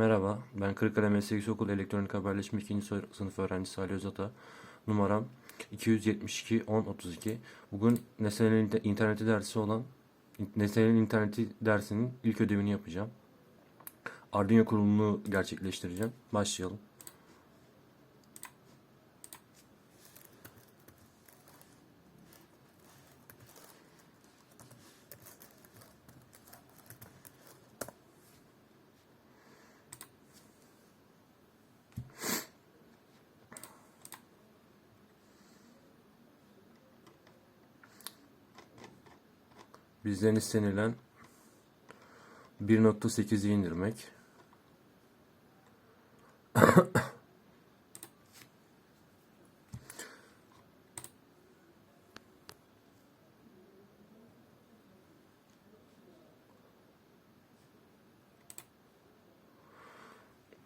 Merhaba, ben Kırıkkale Meslek Yüksekokulu Elektronik Haberleşme 2. sınıf öğrencisi Ali Özata. Numaram 272 1032. Bugün nesnelerin interneti dersi olan nesnelerin interneti dersinin ilk ödevini yapacağım. Arduino kurulumunu gerçekleştireceğim. Başlayalım. Bizden istenilen 1.8'i indirmek.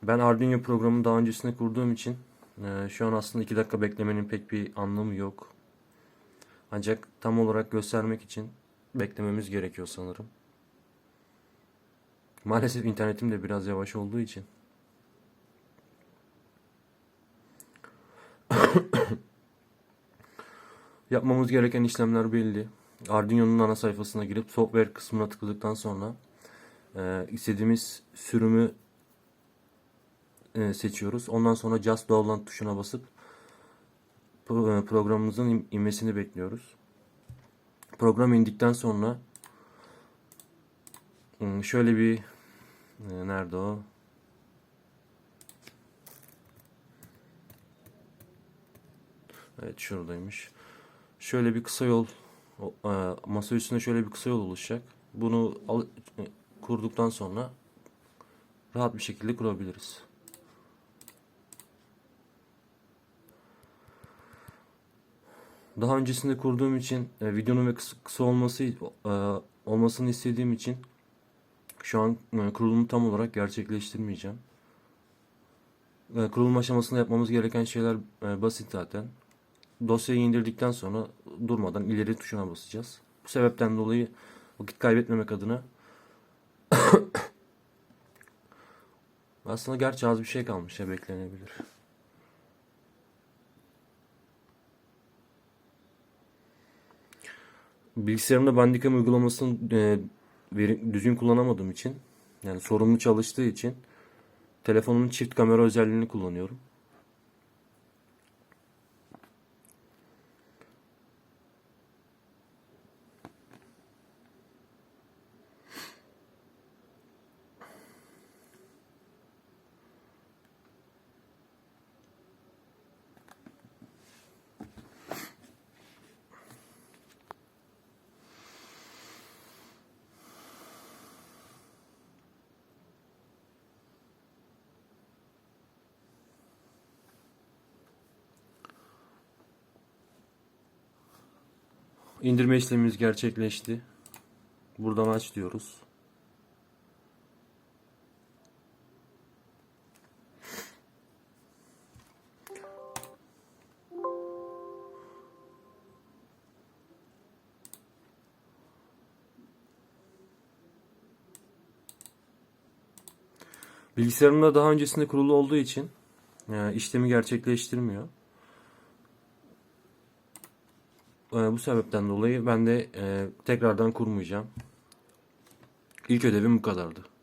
Ben Arduino programını daha öncesinde kurduğum için e, şu an aslında 2 dakika beklemenin pek bir anlamı yok. Ancak tam olarak göstermek için beklememiz gerekiyor sanırım. Maalesef internetim de biraz yavaş olduğu için. Yapmamız gereken işlemler belli. Arduino'nun ana sayfasına girip software kısmına tıkladıktan sonra e, istediğimiz sürümü e, seçiyoruz. Ondan sonra Just Download tuşuna basıp e, programımızın in- inmesini bekliyoruz. Program indikten sonra hmm, şöyle bir e, nerede o? Evet şuradaymış. Şöyle bir kısa yol e, masa üstünde şöyle bir kısa yol oluşacak. Bunu al- e, kurduktan sonra rahat bir şekilde kurabiliriz. Daha öncesinde kurduğum için e, videonun ve kısa, kısa olması e, olmasını istediğim için şu an e, kurulumu tam olarak gerçekleştirmeyeceğim. E, kurulum aşamasında yapmamız gereken şeyler e, basit zaten. Dosyayı indirdikten sonra durmadan ileri tuşuna basacağız. Bu sebepten dolayı vakit kaybetmemek adına aslında gerçi az bir şey kalmış ya beklenebilir. Bilgisayarımda Bandicam uygulamasını e, düzgün kullanamadığım için yani sorunlu çalıştığı için telefonumun çift kamera özelliğini kullanıyorum. İndirme işlemimiz gerçekleşti. Buradan aç diyoruz. Bilgisayarımda daha öncesinde kurulu olduğu için e, işlemi gerçekleştirmiyor. E, bu sebepten dolayı ben de e, tekrardan kurmayacağım. İlk ödevim bu kadardı.